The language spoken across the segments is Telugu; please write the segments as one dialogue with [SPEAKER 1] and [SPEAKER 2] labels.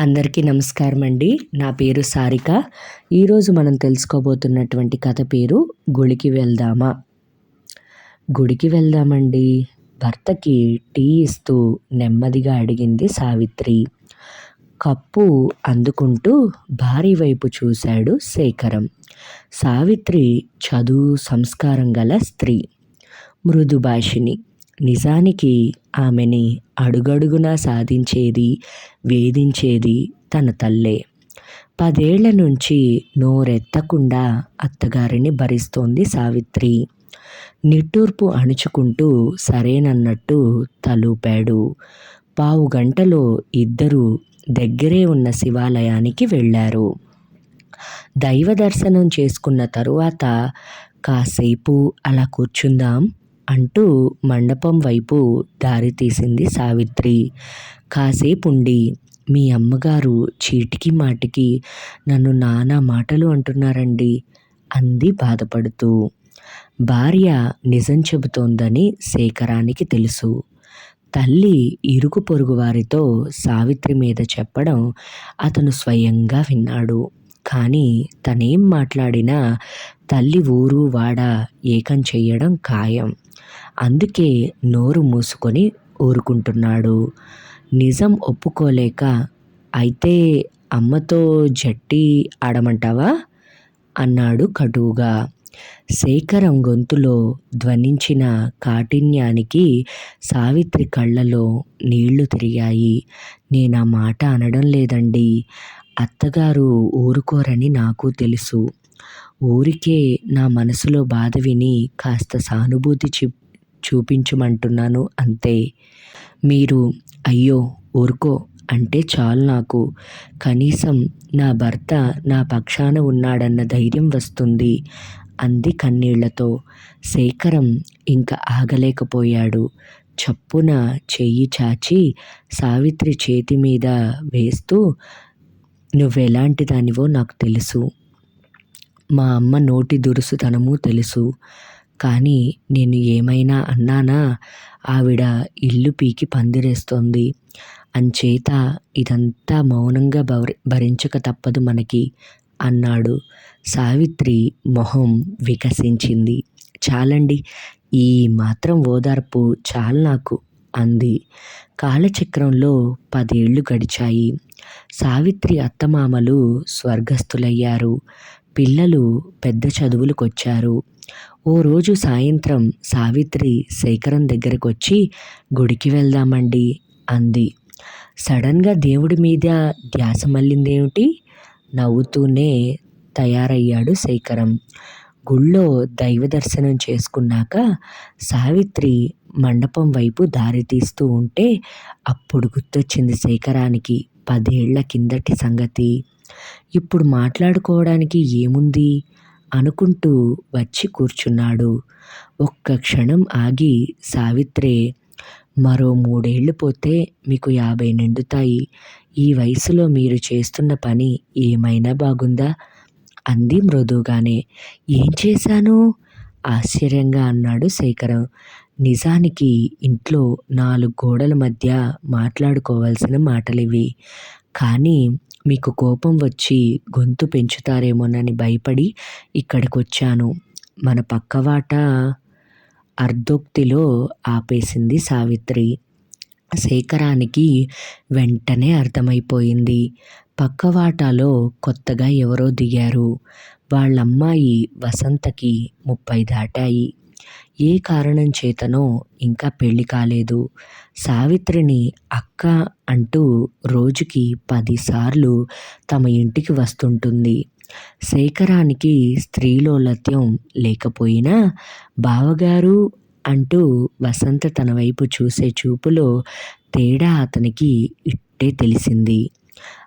[SPEAKER 1] అందరికీ నమస్కారం అండి నా పేరు సారిక. ఈరోజు మనం తెలుసుకోబోతున్నటువంటి కథ పేరు గుడికి వెళ్దామా? గుడికి వెళ్దామండి. భర్తకి టీ ఇస్తూ నెమ్మదిగా అడిగింది సావిత్రి. కప్పు అందుకుంటూ భార్య వైపు చూశాడు శేఖరం. సావిత్రి చదువు సంస్కారం గల స్త్రీ. మృదుభాషిని నిజానికి ఆమెని అడుగడుగునా సాధించేది వేధించేది తన తల్లే. పదేళ్ళ నుంచి నోరెత్తకుండా అత్తగారిని భరిస్తోంది సావిత్రి. నిట్టూర్పు అణుచుకుంటూ సరేనన్నట్టు తలూపాడు. పావు గంటలో ఇద్దరూ దగ్గరే ఉన్న శివాలయానికి వెళ్ళారు. దైవ దర్శనం చేసుకున్న తరువాత కాసేపు అలా కూర్చుందాం అంటూ మండపం వైపు దారి తీసింది సావిత్రి. కాసేపు ఉండి మీ అమ్మగారు చీటికి మాటికి నన్ను నానా మాటలు అంటున్నారండి అంది బాధపడుతూ. భార్య నిజం చెబుతోందని శేఖరానికి తెలుసు. తల్లి ఇరుగు పొరుగు వారితో సావిత్రి మీద చెప్పడం అతను స్వయంగా విన్నాడు. కానీ తనేం మాట్లాడినా తల్లి ఊరు వాడ ఏకం చెయ్యడం ఖాయం. అందుకే నోరు మూసుకొని ఊరుకుంటున్నాడు. నిజం ఒప్పుకోలేక అయితే అమ్మతో జట్టి ఆడమంటావా? అన్నాడు కటువుగా. శేఖరం గొంతులో ధ్వనించిన కాఠిన్యానికి సావిత్రి కళ్ళలో నీళ్ళు తిరిగాయి. నేను ఆ మాట అనడం లేదండి. అత్తగారు ఊరుకోరని నాకు తెలుసు. ఊరికే నా మనసులో బాధ విని కాస్త సానుభూతి చూ చూపించమంటున్నాను అంతే. మీరు అయ్యో ఊరుకో అంటే చాలు నాకు. కనీసం నా భర్త నా పక్షాన ఉన్నాడన్న ధైర్యం వస్తుంది అంది కన్నీళ్ళతో. శేఖరం ఇంకా ఆగలేకపోయాడు. చప్పున చెయ్యి చాచి సావిత్రి చేతి మీద వేస్తూ నువ్వెలాంటి దానివో నాకు తెలుసు. మా అమ్మ నోటి దురుసుతనము తెలుసు. కానీ నేను ఏమైనా అన్నానా? ఆవిడ ఇల్లు పీకి పందిరేస్తోంది. అంచేత ఇదంతా మౌనంగా భరి భరించక తప్పదు మనకి అన్నాడు. సావిత్రి మొహం వికసించింది. చాలండి ఈ మాత్రం ఓదార్పు చాలు నాకు అంది. కాలచక్రంలో పదేళ్ళు గడిచాయి. సావిత్రి అత్తమామలు స్వర్గస్థులయ్యారు. పిల్లలు పెద్ద చదువులకొచ్చారు. ఓ రోజు సాయంత్రం సావిత్రి శేఖరం దగ్గరకు వచ్చి గుడికి వెళ్దామండి అంది. సడన్గా దేవుడి మీద ధ్యాస మళ్ళిందేమిటి? నవ్వుతూనే తయారయ్యాడు శేఖరం. గుళ్ళో దైవ దర్శనం చేసుకున్నాక సావిత్రి మండపం వైపు దారి తీస్తూ ఉంటే అప్పుడు గుర్తొచ్చింది శేఖరానికి పదేళ్ళ కిందటి సంగతి. ఇప్పుడు మాట్లాడుకోవడానికి ఏముంది? అనుకుంటూ వచ్చి కూర్చున్నాడు. ఒక్క క్షణం ఆగి సావిత్రే మరో మూడేళ్ళు పోతే మీకు యాభై నిండుతాయి. ఈ వయసులో మీరు చేస్తున్న పని ఏమైనా బాగుందా? అంది మృదువుగానే. ఏం చేశాను? ఆశ్చర్యంగా అన్నాడు శేఖరం. నిజానికి ఇంట్లో నాలుగు గోడల మధ్య మాట్లాడుకోవాల్సిన మాటలివి. కానీ మీకు కోపం వచ్చి గొంతు పెంచుతారేమోనని భయపడి ఇక్కడికి వచ్చాను మన పక్కవాట అర్ధోక్తిలో ఆపేసింది సావిత్రి. శేఖరానికి వెంటనే అర్థమైపోయింది. పక్కవాటాలో కొత్తగా ఎవరో దిగారు. వాళ్ళమ్మాయి వసంతకి ముప్పై దాటాయి. ఏ కారణం చేతనో ఇంకా పెళ్ళి కాలేదు. సావిత్రిని అక్క అంటూ రోజుకి పదిసార్లు తమ ఇంటికి వస్తుంటుంది. శేఖరానికి స్త్రీలోలత్యం లేకపోయినా బావగారు అంటూ వసంత తన వైపు చూసే చూపులో తేడా అతనికి ఇట్టే తెలిసింది.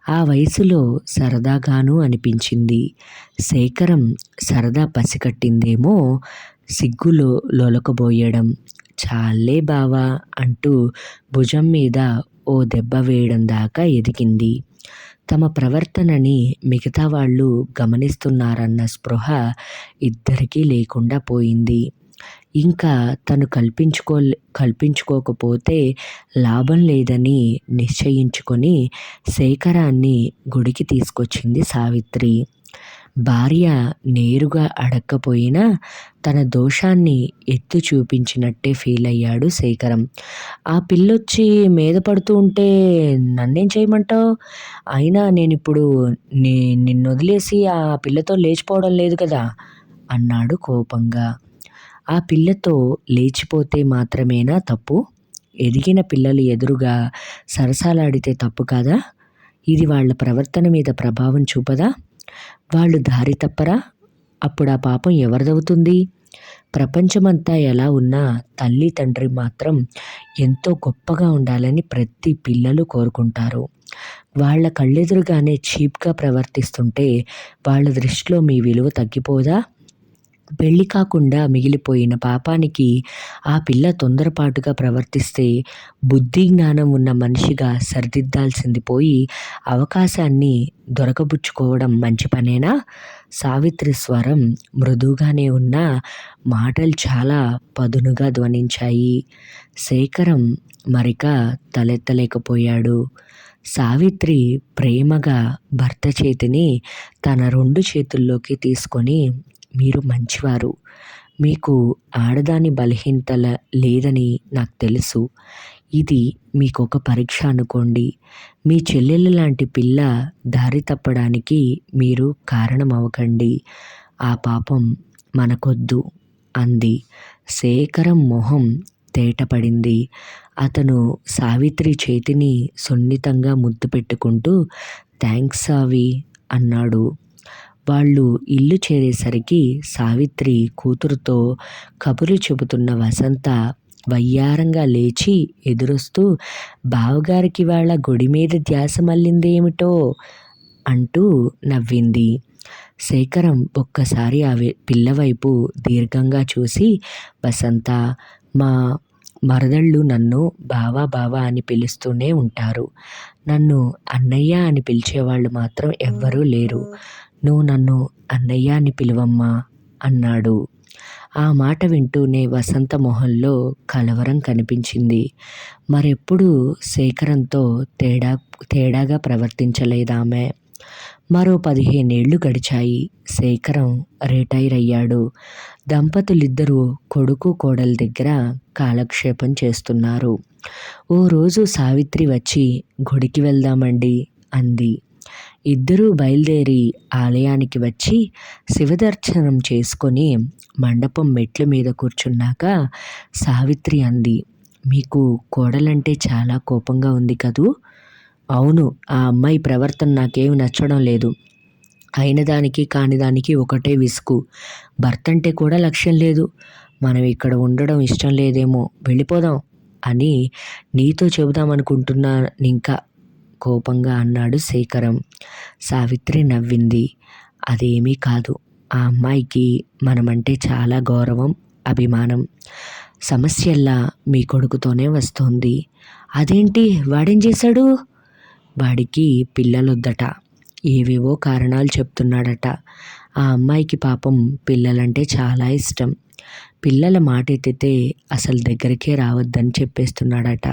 [SPEAKER 1] ఆ వయసులో సరదాగాను అనిపించింది. శేఖరం సరదా పసికట్టిందేమో సిగ్గులో లొలకబోయడం. చాలే బావా అంటూ భుజం మీద ఓ దెబ్బ వేయడం దాకా ఎదిగింది. తమ ప్రవర్తనని మిగతా వాళ్ళు గమనిస్తున్నారన్న స్పృహ ఇద్దరికీ లేకుండా పోయింది. ఇంకా తను కల్పించుకో కల్పించుకోకపోతే లాభం లేదని నిశ్చయించుకొని శేఖరాన్ని గుడికి తీసుకొచ్చింది సావిత్రి. భార్య నేరుగా అడక్కపోయినా తన దోషాన్ని ఎత్తి చూపించినట్టే ఫీల్ అయ్యాడు శేఖరం. ఆ పిల్లొచ్చి మీద పడుతూ ఉంటే నన్నేం చేయమంటావు? అయినా నేను ఇప్పుడు నీ నిన్ను వదిలేసి ఆ పిల్లతో లేచిపోవడం లేదు కదా అన్నాడు కోపంగా. ఆ పిల్లతో లేచిపోతే మాత్రమేనా తప్పు? ఎదిగిన పిల్లలు ఎదురుగా సరసాలాడితే తప్పు కాదా? ఇది వాళ్ళ ప్రవర్తన మీద ప్రభావం చూపదా? వాళ్ళు దారి తప్పరా? అప్పుడు ఆ పాపం ఎవరిదవుతుంది? ప్రపంచమంతా ఎలా ఉన్నా తల్లి తండ్రి మాత్రం ఎంతో గొప్పగా ఉండాలని ప్రతి పిల్లలు కోరుకుంటారు. వాళ్ళ కళ్ళెదురుగానే చీప్గా ప్రవర్తిస్తుంటే వాళ్ళ దృష్టిలో మీ విలువ తగ్గిపోదా? పెళ్ళి కాకుండా మిగిలిపోయిన పాపానికి ఆ పిల్ల తొందరపాటుగా ప్రవర్తిస్తే బుద్ధి జ్ఞానం ఉన్న మనిషిగా సరిదిద్దాల్సింది పోయి అవకాశాన్ని దొరకబుచ్చుకోవడం మంచి పనేనా? సావిత్రి స్వరం మృదువుగానే ఉన్న మాటలు చాలా పదునుగా ధ్వనించాయి. శేఖరం మరిక తలెత్తలేకపోయాడు. సావిత్రి ప్రేమగా భర్త చేతిని తన రెండు చేతుల్లోకి తీసుకొని మీరు మంచివారు. మీకు ఆడదాని బలహీనతల లేదని నాకు తెలుసు. ఇది మీకు ఒక పరీక్ష అనుకోండి. మీ చెల్లెలు లాంటి పిల్ల దారి తప్పడానికి మీరు కారణం అవ్వకండి ఆ పాపం మనకొద్దు అంది. శేఖరం మొహం తేటపడింది. అతను సావిత్రి చేతిని సున్నితంగా ముద్దు పెట్టుకుంటూ థ్యాంక్స్ సావి అన్నాడు. వాళ్ళు ఇల్లు చేరేసరికి సావిత్రి కూతురుతో కబుర్లు చెబుతున్న వసంత వయ్యారంగా లేచి ఎదురొస్తూ బావగారికి వాళ్ళ గొడి మీద ధ్యాస మళ్ళిందేమిటో? అంటూ నవ్వింది. శేఖరం ఒక్కసారి ఆ పిల్లవైపు దీర్ఘంగా చూసి వసంత మా మరదళ్ళు నన్ను బావా బావా అని పిలుస్తూనే ఉంటారు. నన్ను అన్నయ్య అని పిలిచేవాళ్ళు మాత్రం ఎవ్వరూ లేరు. నువ్వు నన్ను అన్నయ్య అని పిలువమ్మా అన్నాడు. ఆ మాట వింటూనే వసంత మొహంలో కలవరం కనిపించింది. మరెప్పుడు శేఖరంతో తేడా తేడాగా ప్రవర్తించలేదామె. మరో పదిహేనేళ్ళు గడిచాయి. శేఖరం రిటైర్ అయ్యాడు దంపతులిద్దరూ కొడుకు కోడల దగ్గర కాలక్షేపం చేస్తున్నారు. ఓ రోజు సావిత్రి వచ్చి గుడికి వెళ్దామండి అంది. ఇద్దరూ బయలుదేరి ఆలయానికి వచ్చి శివదర్శనం చేసుకొని మండపం మెట్ల మీద కూర్చున్నాక సావిత్రి అంది మీకు కోడలంటే చాలా కోపంగా ఉంది కదూ? అవును ఆ అమ్మాయి ప్రవర్తన నాకేమి నచ్చడం లేదు. అయిన దానికి కాని దానికి ఒకటే విసుగు. భర్త అంటే కూడా లక్ష్యం లేదు. మనం ఇక్కడ ఉండడం ఇష్టం లేదేమో. వెళ్ళిపోదాం అని నీతో చెబుదామనుకుంటున్నాను ఇంకా కోపంగా అన్నాడు శేఖరం. సావిత్రి నవ్వింది. అదేమీ కాదు. ఆ అమ్మాయికి మనమంటే చాలా గౌరవం అభిమానం. సమస్యల్లా మీ కొడుకుతోనే వస్తోంది. అదేంటి? వాడేం చేశాడు? వాడికి పిల్లలొద్దట. ఏవేవో కారణాలు చెప్తున్నాడట. ఆ అమ్మాయికి పాపం పిల్లలంటే చాలా ఇష్టం. పిల్లల మాట ఎత్తితే అసలు దగ్గరికే రావద్దని చెప్పేస్తున్నాడట.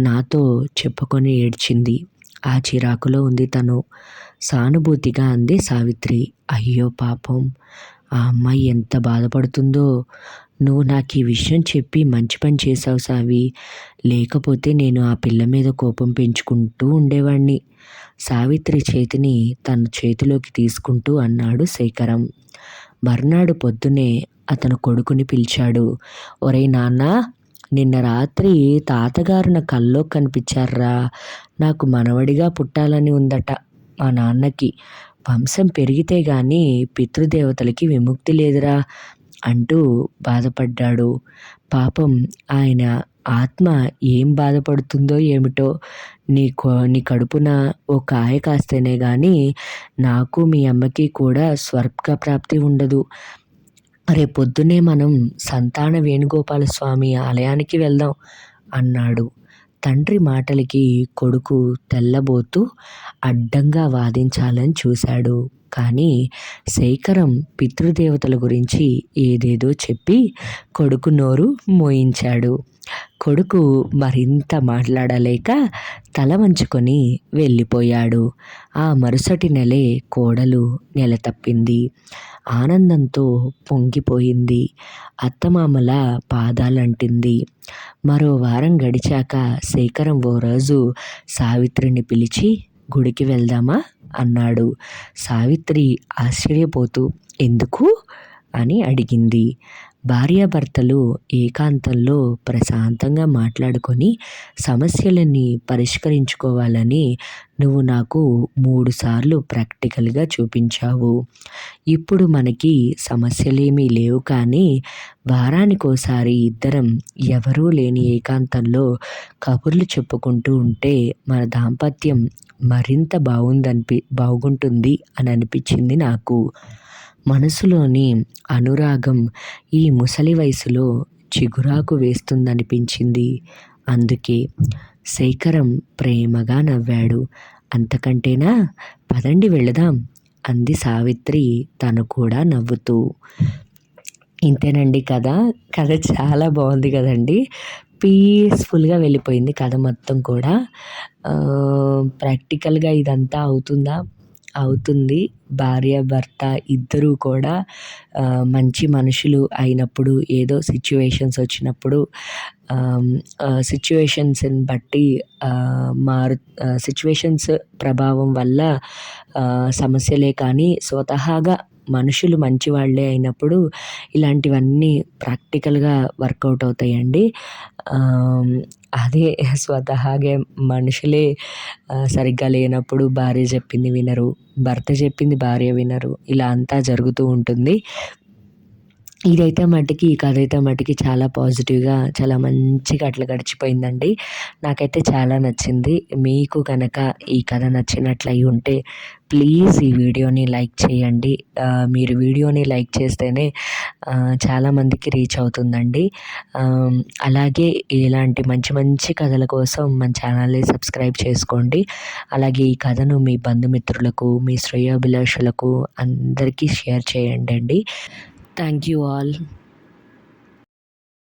[SPEAKER 1] నాతో చెప్పుకొని ఏడ్చింది. ఆ చిరాకులో ఉంది తను. సానుభూతిగా అంది సావిత్రి. అయ్యో పాపం. ఆ అమ్మాయి ఎంత బాధపడుతుందో. నువ్వు నాకు ఈ విషయం చెప్పి మంచి పని చేసావు సావి. లేకపోతే నేను ఆ పిల్ల మీద కోపం పెంచుకుంటూ ఉండేవాణ్ణి. సావిత్రి చేతిని తన చేతిలోకి తీసుకుంటూ అన్నాడు శేఖరం. మర్నాడు పొద్దునే అతను కొడుకుని పిలిచాడు. ఒరే నాన్న నిన్న రాత్రి తాతగారు నా కల్లో కనిపించారా నాకు మనవడిగా పుట్టాలని ఉందట మా నాన్నకి. వంశం పెరిగితే గాని పితృదేవతలకి విముక్తి లేదురా అంటూ బాధపడ్డాడు. పాపం ఆయన ఆత్మ ఏం బాధపడుతుందో ఏమిటో నీ నీ కడుపున ఓ కాయ కాస్తేనే కానీ నాకు మీ అమ్మకి కూడా స్వర్గ ప్రాప్తి ఉండదు. రేపొద్దునే మనం సంతాన వేణుగోపాల స్వామి ఆలయానికి వెళ్దాం అన్నాడు. తండ్రి మాటలకి కొడుకు తెల్లబోతూ అడ్డంగా వాదించాలని చూశాడు. కానీ శేఖరం పితృదేవతల గురించి ఏదేదో చెప్పి కొడుకు నోరు మోయించాడు. కొడుకు మరింత మాట్లాడలేక తల వంచుకొని వెళ్ళిపోయాడు. ఆ మరుసటి నెలే కోడలు నెల తప్పింది. ఆనందంతో పొంగిపోయింది. అత్తమామల పాదాలంటింది. మరో వారం గడిచాక శేఖరం ఓ రోజు సావిత్రిని పిలిచి గుడికి వెళ్దామా? అన్నాడు. సావిత్రి ఆశ్చర్యపోతూ ఎందుకు? అని అడిగింది. భార్యాభర్తలు ఏకాంతంలో ప్రశాంతంగా మాట్లాడుకొని సమస్యలని పరిష్కరించుకోవాలని నువ్వు నాకు మూడుసార్లు ప్రాక్టికల్గా చూపించావు. ఇప్పుడు మనకి సమస్యలేమీ లేవు కానీ వారానికోసారి ఇద్దరం ఎవరూ లేని ఏకాంతంలో కబుర్లు చెప్పుకుంటూ ఉంటే మన దాంపత్యం మరింత బాగుందనిపి బాగుంటుంది అని అనిపించింది నాకు. మనసులోని అనురాగం ఈ ముసలి వయసులో చిగురాకు వేస్తుందనిపించింది. అందుకే శేఖరం ప్రేమగా నవ్వాడు. అంతకంటేనా? పదండి వెళదాం అంది సావిత్రి తను కూడా నవ్వుతూ. ఇంతేనండి కథ. కథ చాలా బాగుంది కదండి. పీస్ఫుల్గా వెళ్ళిపోయింది కథ మొత్తం కూడా. ప్రాక్టికల్గా ఇదంతా అవుతుందా? అవుతుంది. భార్య భర్త ఇద్దరూ కూడా మంచి మనుషులు అయినప్పుడు ఏదో సిచ్యువేషన్స్ వచ్చినప్పుడు సిచ్యువేషన్స్ని బట్టి మారు సిచ్యువేషన్స్ ప్రభావం వల్ల సమస్యలే కానీ స్వతహాగా మనుషులు మంచివాళ్ళే అయినప్పుడు ఇలాంటివన్నీ ప్రాక్టికల్గా వర్కౌట్ అవుతాయండి. అదే స్వతహాగే మనుషులే సరిగ్గా లేనప్పుడు భార్య చెప్పింది వినరు భర్త చెప్పింది భార్య వినరు ఇలా అంతా జరుగుతూ ఉంటుంది. ఇదైతే మట్టికి ఈ కథ అయితే మటుకి చాలా పాజిటివ్గా చాలా మంచిగా అట్లా గడిచిపోయిందండి. నాకైతే చాలా నచ్చింది. మీకు కనుక ఈ కథ నచ్చినట్లు అయి ఉంటే ప్లీజ్ ఈ వీడియోని లైక్ చేయండి. మీరు వీడియోని లైక్ చేస్తేనే చాలామందికి రీచ్ అవుతుందండి. అలాగే ఇలాంటి మంచి మంచి కథల కోసం మన ఛానల్ని సబ్స్క్రైబ్ చేసుకోండి. అలాగే ఈ కథను మీ బంధుమిత్రులకు మీ శ్రేయోభిలాషులకు అందరికీ షేర్ చేయండి అండి Thank you all.